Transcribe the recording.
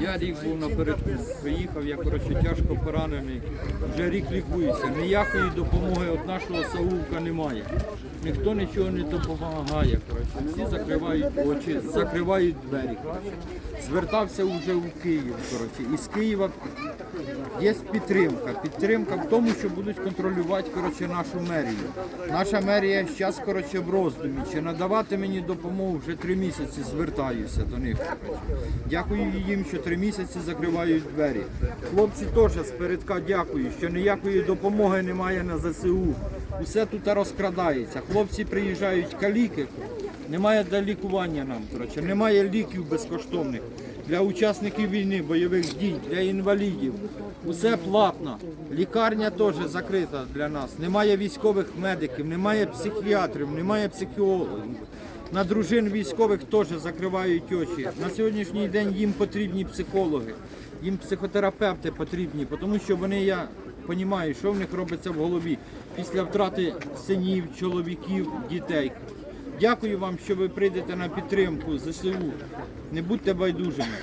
Я рік був напередку, приїхав, я коротше тяжко поранений. Вже рік лікуюся. Ніякої допомоги від нашого Саулка немає. Ніхто нічого не допомагає. Коротше. Всі закривають очі, закривають двері. Звертався вже у Київ. Коротше. І з Києва є підтримка. Підтримка в тому, що будуть контролювати коротше, нашу мерію. Наша мерія зараз коротше, в роздумі. Чи надавати мені допомогу вже три місяці звертаюся до них. коротше. Дякую їм, що три місяці закривають двері. Хлопці теж спередка дякую, що ніякої допомоги немає на ЗСУ. Усе тут розкрадається. Хлопці приїжджають каліки, немає для лікування нам. Коротше, немає ліків безкоштовних для учасників війни, бойових дій, для інвалідів. Усе платно. Лікарня теж закрита для нас. Немає військових медиків, немає психіатрів, немає психологів. На дружин військових теж закривають очі. На сьогоднішній день їм потрібні психологи, їм психотерапевти потрібні, тому що вони, я розумію, що в них робиться в голові після втрати синів, чоловіків, дітей. Дякую вам, що ви прийдете на підтримку ЗСУ. Не будьте байдужими.